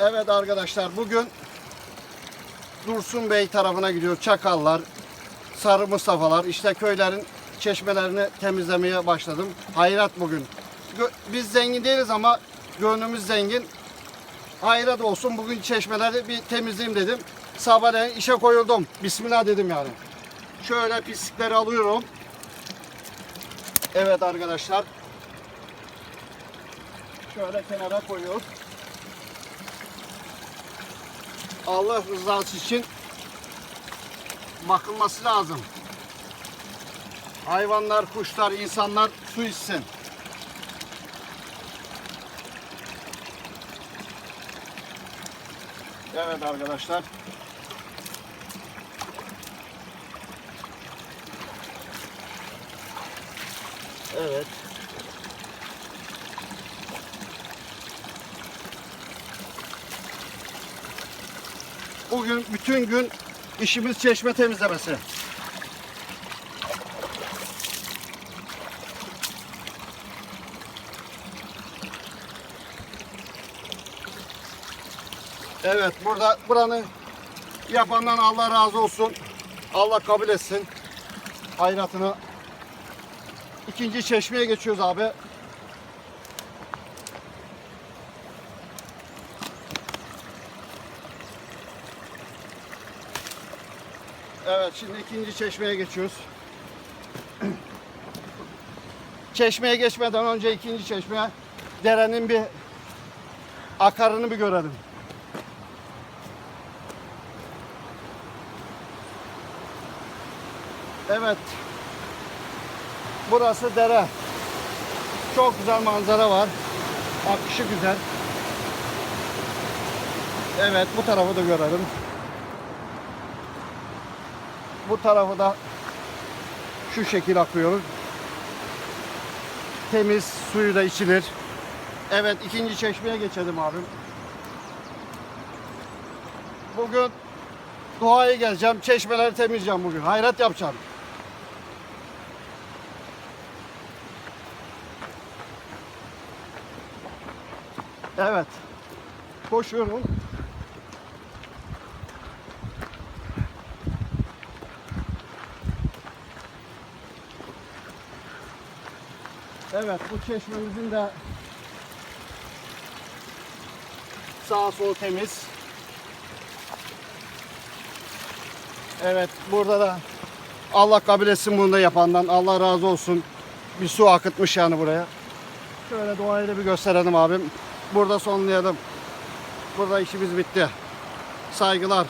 Evet arkadaşlar bugün Dursun Bey tarafına gidiyor. Çakallar, Sarı Mustafa'lar işte köylerin çeşmelerini temizlemeye başladım. Hayrat bugün. Biz zengin değiliz ama gönlümüz zengin. Hayrat olsun bugün çeşmeleri bir temizleyeyim dedim. Sabahleyin işe koyuldum. Bismillah dedim yani. Şöyle pislikleri alıyorum. Evet arkadaşlar. Şöyle kenara koyuyoruz. Allah rızası için bakılması lazım. Hayvanlar, kuşlar, insanlar su içsin. Evet arkadaşlar. Evet. Bugün bütün gün işimiz çeşme temizlemesi. Evet burada buranın yapandan Allah razı olsun. Allah kabul etsin. Hayratını. İkinci çeşmeye geçiyoruz abi. Evet şimdi ikinci çeşmeye geçiyoruz. Çeşmeye geçmeden önce ikinci çeşmeye derenin bir akarını bir görelim. Evet. Burası dere. Çok güzel manzara var. Akışı güzel. Evet bu tarafı da görelim. Bu tarafı da şu şekil akıyor. Temiz suyu da içilir. Evet ikinci çeşmeye geçelim abim. Bugün doğaya geleceğim. Çeşmeleri temizleyeceğim bugün. Hayrat yapacağım. Evet. Koşuyorum. Evet bu çeşmemizin de sağ sol temiz. Evet burada da Allah kabul etsin bunu da yapandan. Allah razı olsun. Bir su akıtmış yani buraya. Şöyle doğayı da bir gösterelim abim. Burada sonlayalım. Burada işimiz bitti. Saygılar.